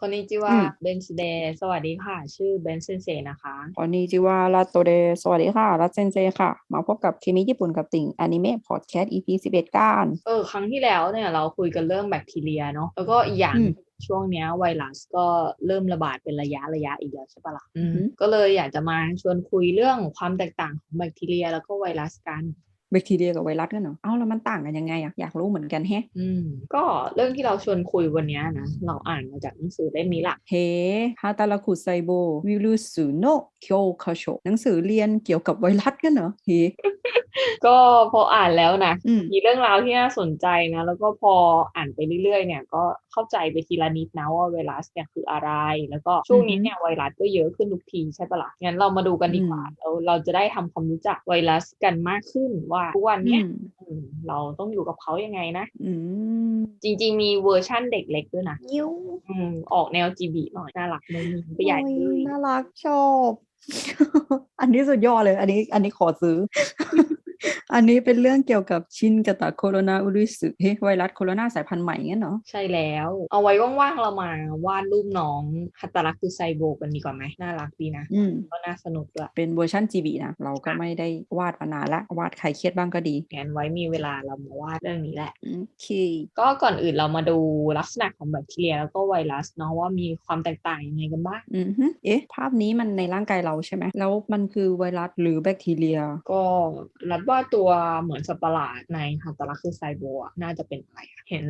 คนนี้จิวาอืม เบนสเดย์สวัสดีค่ะ ชื่อเบนเซนเซนะคะวันนี้จิวาลาโตเดสวัสดีค่ะรัตเซนเซค่ะ มาพบกับเคมีญี่ปุ่นกับติ่งอนิเมะพอดแคสต์ EP 11กันเออครั้งที่แล้วเนี่ยเราคุยกันเรื่องแบคทีเรียเนาะแล้วก็อีกอย่างอืมช่วงเนี้ยไวรัสก็เริ่มระบาดเป็นระยะระยะอีกแล้วใช่ปะล่ะอืมอือหือก็เลยอยากจะมาชวนคุยเรื่องความแตกต่างของแบคทีเรียแล้วก็ไวรัสกัน แบคทีเรียกับไวรัสกันเหรอ เอ้าแล้วมันต่างกันยังไงอะอยากรู้เหมือนกันแฮะอืมก็เรื่องที่เราชวนคุยวันเนี้ยนะ เราอ่านมาจากหนังสือเล่มนี้ละเฮฮาตาลาคุไซโบวิรุสุโนเคียวคาโชหนังสือเรียนเกี่ยวกับไวรัสกันเหรอเฮก็พออ่านแล้วนะอืมมีเรื่องราวที่น่าสนใจนะ แล้วก็พออ่านไปเรื่อยๆ เนี่ยก็ เข้าใจไปทีละนิดนะว่าไวรัสเนี่ยคืออะไร แล้วก็ช่วงนี้เนี่ยไวรัสก็เยอะขึ้นทุกทีใช่ปะละ่ะงั้นเรามาดูกันดีกว่าเราเราจะได้ทำความรู้จักไวรัสกันมากขึ้นว่าทุกวันอืเนี่ยมอืมเราต้องอยู่กับเขายังไงนะอืมจริง ๆ มีเวอร์ชั่นเด็กเล็กด้วยนะยิ้วอืมออกแนวจีบีหน่อยน่ารักมุ้งมิ้งไปใหญ่โอ้เลยน่ารักชอบอันนี้สุดยอดเลย อันนี้ อันนี้ขอซื้อ อันนี้เป็นเรื่องเกี่ยวกับชินกะตะโคโรนาอุริสึเฮ้ไวรัสโคโรนาสายพันธุ์ใหม่งั้นเหรอใช่แล้ว เอาไว้ว่างๆเรามาวาดรูปน้องฮัตตารักคือไซโบกันดีกว่าไหมน่ารักดีนะอืมก็น่าสนุกด้วยเป็นเวอร์ชัน GB นะ เราก็ไม่ได้วาดมานานละวาดใครเครียดบ้างก็ดีงั้นไว้มีเวลาเรามาวาดเรื่องนี้แหละโอเคก็ก่อนอื่นเรามาดูลักษณะของแบคทีเรียแล้วก็ไวรัสเนาะว่ามีความแตกต่างยังไงกันบ้างอือฮึเอ๊ะภาพนี้มันในร่างกายเราใช่ไหมแล้วมันคือไวรัสหรือแบคทีเรีย ก็รัดว่าตัวเหมือนสัตว์ประหลาดในฮัตตารักคือไซโบอะน่าจะเป็นอะไรอะเห็น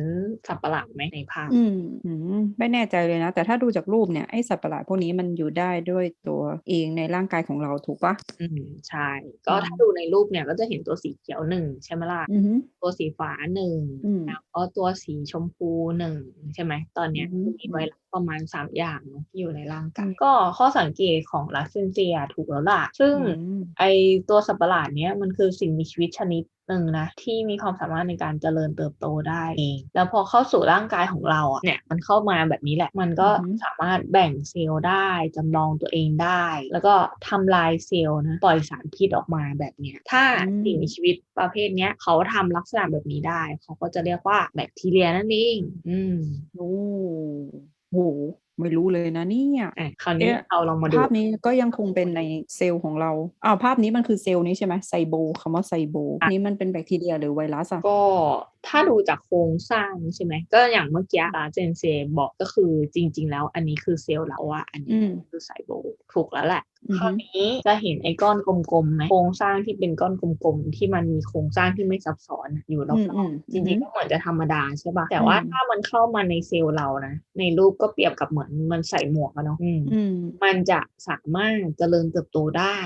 สัตว์ประหลาดไหมในภาพอืมอืมไม่แน่ใจเลยนะ แต่ถ้าดูจากรูปเนี่ยไอสัตว์ประหลาดพวกนี้มันอยู่ได้ด้วยตัวเองในร่างกายของเราถูกปะอืมใช่ ก็อืมถ้าดูในรูปเนี่ยก็จะเห็นตัวสีเขียวหนึ่งใช่ไหมล่ะอือฮึตัวสีฟ้าหนึ่งอืมแล้วก็ตัวสีชมพูหนึ่งใช่ไหมตอนเนี้ยอือฮึมีไวรัส ประมาณสามอย่างเนอะที่อยู่ในร่างกายอืมก็ข้อสังเกตของลัสเซนเซียถูกแล้วล่ะ ซึ่งอืมไอตัวสัตว์ประหลาดเนี้ยมันคือสิ่งมีชีวิตชนิดหนึ่งนะที่มีความสามารถในการเจริญเติบโตได้เองแล้วพอเข้าสู่ร่างกายของเราอะเนี่ยมันเข้ามาแบบนี้แหละ มันก็อือฮึสามารถแบ่งเซลล์ได้จำลองตัวเองได้ แล้วก็ทำลายเซลล์นะปล่อยสารพิษออกมาแบบเนี้ยถ้าสิ่งมีชีวิตประเภทเนี้ยเขาทำลักษณะแบบนี้ได้ เขาก็จะเรียกว่าแบคทีเรียนั่นเอง อืมโอ้ โหไม่รู้เลยนะเนี่ยอะคราวนี้เอ๊ะเราลองมาดูภาพนี้ก็ยังคงเป็นในเซลล์ของเราอ้าวภาพนี้มันคือเซลล์นี้ใช่ไหมไซโบคำว่าไซโบนี้มันเป็นแบคทีเรียหรือไวรัสอะก็ ถ้าดูจากโครงสร้างใช่ไหมก็อย่างเมื่อกี้ลาเจนเซบอกก็คือจริง ๆ แล้วอันนี้คือเซลล์แล้วว่าอันอืนี้มคือไซโบถูกแล้วแหละอือฮึคราวนี้จะเห็นไอ้ก้อนกลมๆไหมโครงสร้างที่เป็นก้อนกลมๆที่มันมีโครงสร้างที่ไม่ซับซ้อนอะอยู่รอืมออืบมๆจริงๆก็เหมือนจะธรรมดาใช่ป่ะแต่ว่าอืมถ้ามันเข้ามาในเซลล์เรานะในรูปก็เปรียบกับเหมือนมันใส่หมวกอะเนาะอืมอืมมันจะสามารถเจริญเติบโตได้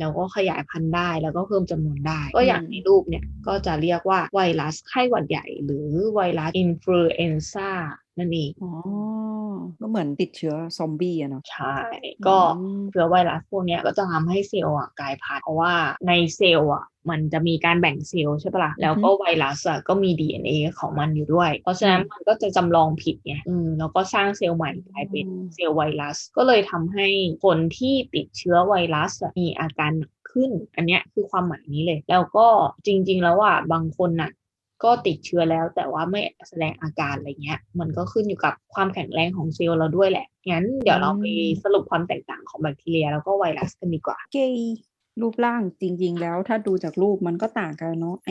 แล้วก็ขยายพันธุ์ได้แล้วก็เพิ่มจำนวนได้ ก็อย่างอืมในรูปเนี่ยก็จะเรียกว่าไวรัสไข้หวัดใหญ่ หรือไวรัสอินฟลูเอนซ่า นั่นเองอ๋อก็เหมือนติดเชื้อซอมบี้อะเนาะใช่ ก็อืมเชื้อไวรัสพวกเนี้ยก็จะทำให้เซลล์อะกลายพันธุ์เพราะว่าในเซลล์อะมันจะมีการแบ่งเซลล์ใช่ปะล่ะ แล้วก็ไวรัสอะก็มี DNA ของมันอยู่ด้วย เพราะฉะนั้นมันก็จะจำลองผิดไงอืมแล้วก็สร้างเซลล์ใหม่กลายเป็นเซลล์ไวรัส ก็เลยทำให้คนที่ติดเชื้อไวรัสอะมีอาการหนักขึ้น อันเนี้ยคือความหมายนี้เลย แล้วก็จริง ๆ แล้วอะบางคนน่ะ ก็ติดเชื้อแล้ว แต่ว่าไม่แสดงอาการอะไรเงี้ย มันก็ขึ้นอยู่กับความแข็งแรงของเซลล์เราด้วยแหละงั้นเดี๋ยวเราไปสรุปความแตกต่างของแบคทีเรียแล้วก็ไวรัสกันดีกว่าเกย์ รูปร่างจริง ๆ แล้วถ้าดูจากรูปมันก็ต่างกันเนาะไอ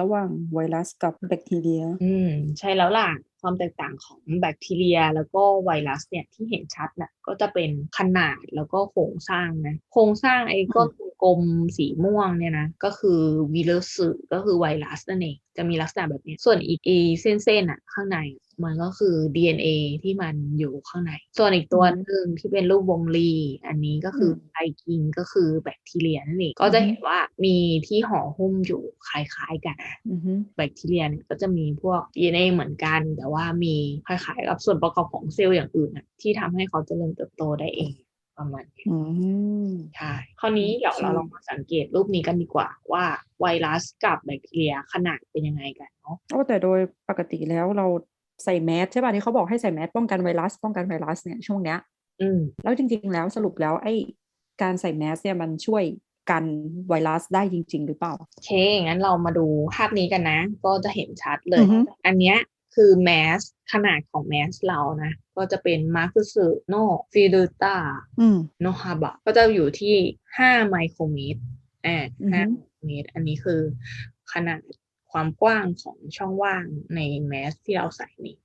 ระหว่างไวรัสกับแบคทีเรีย อืม ใช่แล้วล่ะ ความแตกต่างของแบคทีเรียแล้วก็ไวรัสเนี่ยที่เห็นชัดน่ะก็จะเป็นขนาดแล้วก็โครงสร้างนะ โครงสร้างไอ้ก้อนกลมๆสีม่วงเนี่ยนะ ก็คือวีเลสึก็คือไวรัสนั่นเองจะมีลักษณะแบบนี้ ส่วนอีกไอ้เส้นๆอะข้างใน มันก็คือ DNA ที่มันอยู่ข้างใน ส่วนอีกตัวหนึ่งที่เป็นรูปวงรี อันนี้ก็คืออมไอกิงก็คือแบคทีเรียนั่นเองก็จะเห็นว่ามีที่ห่อหุ้มอยู่คล้ายๆกันอือฮึแบคทีเรียเนี่ยก็จะมีพวก DNA เหมือนกัน แต่ว่ามีคล้ายๆกับส่วนประกอบของเซลล์อย่างอื่นน่ะที่ทำให้เขาเจริญเติบโตได้เองประมาณนี้อืมใช่คราวนี้เดี๋ยวโอเคเราลองมาสังเกตรูปนี้กันดีกว่าว่าไวรัสกับแบคทีเรียขนาดเป็นยังไงกันเนาะโอ้แต่โดยปกติแล้วเรา ใส่แมสใช่ป่ะที่เขาบอกให้ใส่แมสป้องกันไวรัส ป้องกันไวรัสเนี่ยช่วงเนี้ยอืมแล้วจริง ๆ แล้วสรุปแล้วไอ้การใส่แมสเนี่ยมันช่วยกันไวรัสได้จริง ๆ หรือเปล่าโอเคงั้นเรามาดูภาพนี้กันนะ ก็จะเห็นชัดเลอืยอฮึอันเนี้ยคือแมสขนาดของแมสเรานะ ก็จะเป็นมาคุสึโนฟิเดตาอืมโนฮาบะก็จะอยู่ที่5ไมโครเมตรอ่าอือฮึ5ไมโครเมตร อันนี้คือขนาด ความกว้างของช่องว่างในแมสที่เราใส่นี่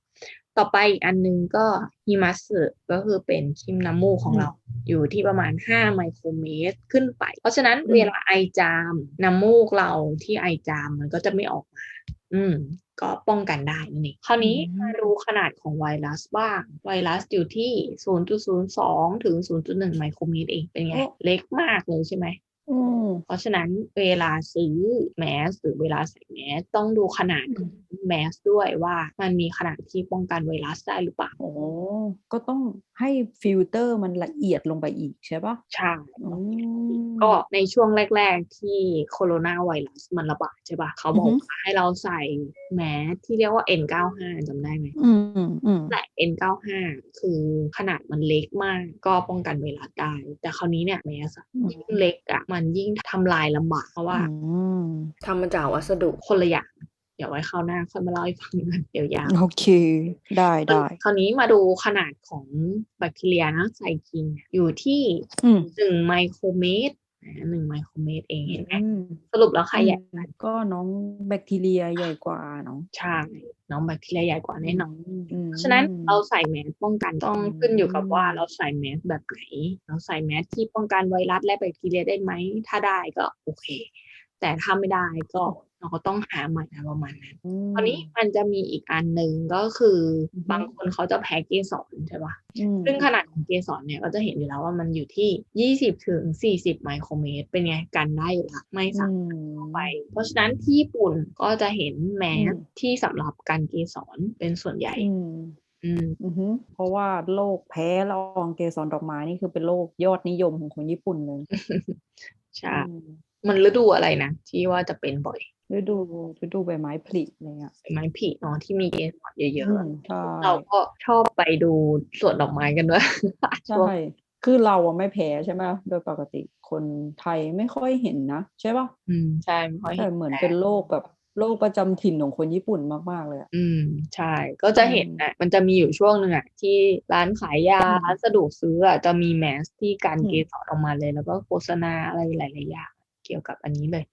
ต่อไปอีกอันนึงก็ฮิมัสึก็คือเป็นคิมน้ำมูกของเรา อยู่ที่ประมาณ 5 ไมโครเมตรขึ้นไป เพราะฉะนั้นอืมเวลาไอจามน้ำมูกเราที่ไอจามมันก็จะไม่ออกมา อืม ก็ป้องกันได้นั่นเองคราวนี้มาดูขนาดของไวรัสบ้าง ไวรัสอยู่ที่ 0.02 ถึง 0.1 ไมโครเมตรเองเป็นไง เล็กมากเลยใช่ไหมอืม เพราะฉะนั้นเวลาซื้อแมสหรือเวลาใส่แมสต้องดูขนาดของ แมสด้วยว่ามันมีขนาดที่ป้องกันไวรัสได้หรือเปล่าโอ้ก็ต้องให้ฟิลเตอร์มันละเอียดลงไปอีกใช่ปะใช่อืมก็ในช่วงแรก ๆ ที่โคโรนาไวรัสมันระบาดใช่ปะเขาบอกอือฮึว่าให้เราใส่แมสที่เรียกว่า N95 จำได้ไหมอืมอืมแต่ N95 คือขนาดมันเล็กมากก็ป้องกันไวรัสได้ แต่คราวนี้เนี่ยแมสอะอืมยิ่งเล็กอะมันยิ่งทำลายลำบากเพราะว่าอืมทำมาจากวัสดุคนละอย่าง เดี๋ยวไว้คราวหน้าค่อยมาเล่าให้ฟังกันเดี๋ยวยาวโอเค ได้ได้คราวนี้มาดูขนาดของแบคทีเรียนะไซคินเนี่ยอยู่ที่อืมหนึ่งไมโครเมตรนะหนึ่งไมโครเมตรเองเห็นไหมอืมสรุปแล้วใครใหญ่กว่ากันก็น้องแบคทีเรียใหญ่กว่าเนาะใช่น้องแบคทีเรียใหญ่กว่าแน่นอนอืมเพราะฉะนั้นเราใส่แมสป้องกันต้องขึ้นอยู่กับว่าเราใส่แมสแบบไหน เราใส่แมสที่ป้องกันไวรัสและแบคทีเรียได้ไหมถ้าได้ก็โอเค แต่ถ้าไม่ได้ก็ เราก็ต้องหาใหม่นะประมาณนั้นมคราวนี้มันจะมีอีกอันหนึ่งก็คือออฮึบางคนเขาจะแพ้เกสรใช่ปะอืมซึ่งขนาดของเกสรเนี่ยก็จะเห็นอยู่แล้วว่ามันอยู่ที่ 20ถึง40 ไมโครเมตร เป็นไงกันได้อยู่ละไม่อืสามารถมเข้าไป เพราะฉะนั้นที่ญี่ปุ่นก็จะเห็นแมสอืมที่สำหรับกันเกสรเป็นส่วนใหญ่อืมอืมอือฮึเพราะว่าโรคแพ้ละอองเกสรดอกไม้นี่คือเป็นโรคยอดนิยมของคนญี่ปุ่นเลย ใช่อืมมันฤดูอะไรนะ ที่ว่าจะเป็นบ่อย ฤดูฤดูใบไม้ผลิอะไรเงี้ยใบไม้ผลิเนาะที่มีเกสรเยอือะมใช่ๆเราก็ชอบไปดูสวนดอกไม้กันด้วยช่วงใช่คือเราอะไม่แพ้ใช่ไหมโดยปกติคนไทยไม่ค่อยเห็นนะใช่ป่ะอืมใช่ไม่ค่อยแต่เห็นเหมือนแต่เป็นโรคแบบโรคประจำถิ่นของคนญี่ปุ่นมาก ๆ เลยอะอืม ใช่ ก็จะเห็นอืมนะมันจะมีอยู่ช่วงหนึ่งอะที่ร้านขายยาอืมร้านสะดวกซื้ออะจะมีแมสที่กันอืมเกสรออกมาเลย แล้วก็โฆษณาอะไรหลายๆอย่างเกี่ยวกับอันนี้เลย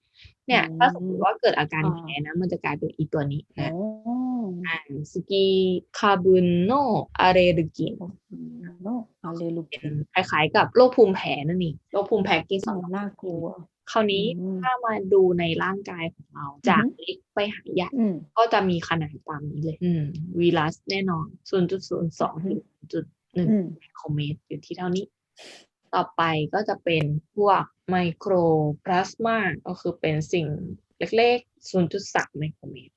เนี่ยอืมถ้าสมมติว่าเกิดอาการอ่าแพ้นะมันจะกลายเป็นอีตัวนี้โอ้นะอ่าสกีคาบุนโนอาเรดกินโนอาเลลูเป็กินคล้ายๆกับโรคภูมิแพ้นั่นเองโรคภูมิแพ้เกสรน่ากลัวคราวนี้อืมถ้ามาดูในร่างกายของเราอือฮึจากเล็กไปหาใหญ่อืมก็จะมีขนาดตามนี้เลยอืมวีรัสแน่นอน 0.02ถึง0.1อืมไมโครเมตรอยู่ที่เท่านี้ ต่อไปก็จะเป็นพวกไมโครพลาสมาก็คือเป็นสิ่งเล็กๆ 0.3 ไมโครเมตร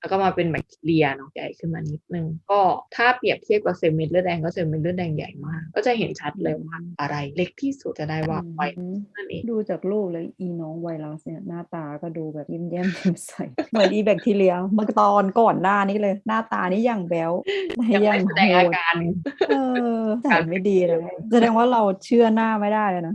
แล้วก็มาเป็นแบคทีเรียเนาะใหญ่ขึ้นมานิดนึง ก็ถ้าเปรียบเทียบกับเซลล์เม็ดเลือดแดงก็เซลล์เม็ดเลือดแดงใหญ่มาก ก็จะเห็นชัดเลยว่าอะไรเล็กที่สุดจะได้ว่าไวรัสนั่นเองดูจากรูปแล้วอีน้องไวรัสเนี่ยหน้าตาก็ดูแบบยิ้มแย้มแจ่มใสเหมือนอีแบคทีเรียเมื่อตอนก่อนหน้านี้เลย หน้าตานี่อย่างแบ๊วยังไม่แสดงอาโหดการเออแต่ไม่ดีเลยแสดงว่าเราเชื่อหน้าไม่ได้เลยนะ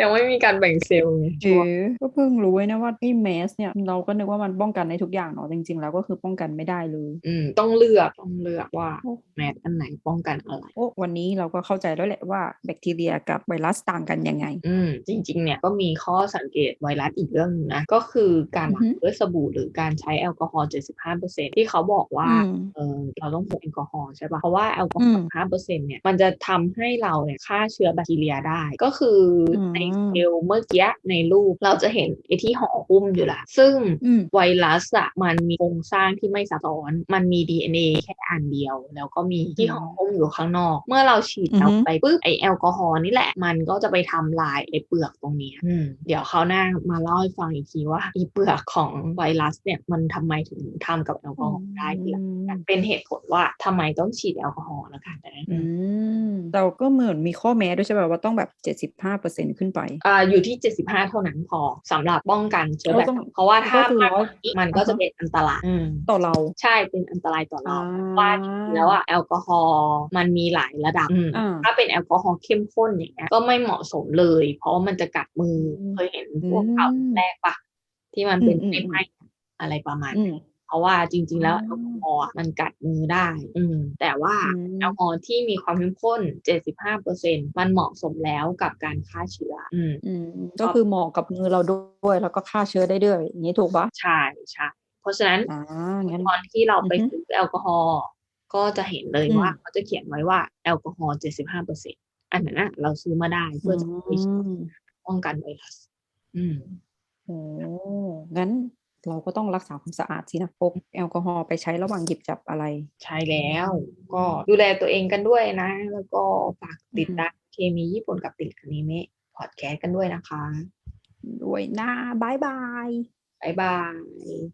ยังไม่มีการแบ่งเซลล์ไงเออก็เพิ่งรู้นะว่าไอ้แมสเนี่ยเราก็นึกว่ามันป้องกันในทุกอย่างเนาะจริงๆ แล้วก็คือป้องกันไม่ได้เลย อืมต้องเลือกต้องเลือกว่าโอ้แมสอันไหนป้องกันอะไรโอ้วันนี้เราก็เข้าใจแล้วแหละว่าแบคทีเรียกับไวรัสต่างกันยังไง อืมจริงๆเนี่ยก็มีข้อสังเกตไวรัสอีกเรื่องหนึงนะก็คือการล้างอือฮึด้วยสบู่หรือการใช้แอลกอฮอล์75%ที่เขาบอกว่าอืมเออเราต้องพกแอลกอฮอล์ใช่ปะเพราะว่าแอลกอฮอล์อืม5%เนี่ยมันจะทำให้เราเนี่ยฆ่าเชื้อแบคทีเรียได้ก็คืออมในเซลล์เมื่อกี้ในรูปเราจะเห็นไอ้ที่ห่อหุ้มอยู่ละ ซึ่งอืมไวรัสอะมันมีโครงสร้างที่ไม่ซับซ้อน มันมี DNA แค่อันเดียว แล้วก็มีที่อืมห่อหุ้มอยู่ข้างนอก เมื่อเราฉีดอือฮึเอาไปปุ๊บไอแอลกอฮอล์นี่แหละ มันก็จะไปทำลายไอเปลือกตรงเนี้ยอืมเดี๋ยวเขาวหน้ามาเล่าให้ฟังอีกทีว่าไอเปลือกของไวรัสเนี่ยมันทำไมถึงทำกับแอลกอฮอล์ได้ทีหลังกันเป็นเหตุผลว่าทำไมต้องฉีดแอลกอฮอล์นะคะนะอืมเราก็เหมือนมีข้อแม้ด้วยใช่ไหมว่าต้องแบบเจ็ดสิบห้าเปอร์เซ็นขึ้นไปอ่าอยู่ที่ 75 เท่านั้นพอสำหรับป้องกันเชื้อแบบเราต้องเพราะว่าถ้าก็คือมากกว่าร้อยนี้มันก็จะอ่าฮะเป็นอันตรายอืมต่อเราใช่เป็นอันตรายต่อเราอ่าเพราะว่าจริงๆแล้วอะแอลกอฮอล์มันมีหลายระดับอืมอ่าถ้าเป็นแอลกอฮอล์เข้มข้นอย่างเงี้ยก็ไม่เหมาะสมเลย เพราะว่ามันจะกัดมืออมเคยเห็นพวกข่าวอืมแรกปะที่มันเป็นอืมอืมไม่ไหม้อะไรประมาณอืนั้นม เพราะว่าจริง ๆ แล้วอ๋แออลกอฮอล์อะมันกัดมือได้ อืมแต่ว่าอืแอลกอมฮอล์ที่มีความเข้มข้น 75%มันเหมาะสมแล้วกับการฆ่าเชื้ออืมอืมชก็อบคือเหมาะกับมือเราด้วย แล้วก็ฆ่าเชื้อได้ด้วยอย่างงี้ถูกเปล่า?ใช่ๆเพราะฉะนั้นอางั้นตอนที่เราอืไปอฮึซื้อแอลกอฮอล์ก็จะเห็นเลยอืว่ามเขาจะเขียนไว้ว่าแอลกอฮอล์ 75%อันนั้นน่ะเราซื้อมาได้เพื่อือจะไปมป้องกันไวรัส อืมโอ้โฮงั้น เราก็ต้องรักษาความสะอาดสินะพกแอลกอฮอล์ไปใช้ระหว่างหยิบจับอะไร ใช่แล้ว ก็ดูแลตัวเองกันด้วยนะ แล้วก็ฝากอืติดมตามเคมีญี่ปุ่นกับติดอนิเมะพอดแคสต์กันด้วยนะคะ ด้วยนะบ๊ายบายบ๊ายบาย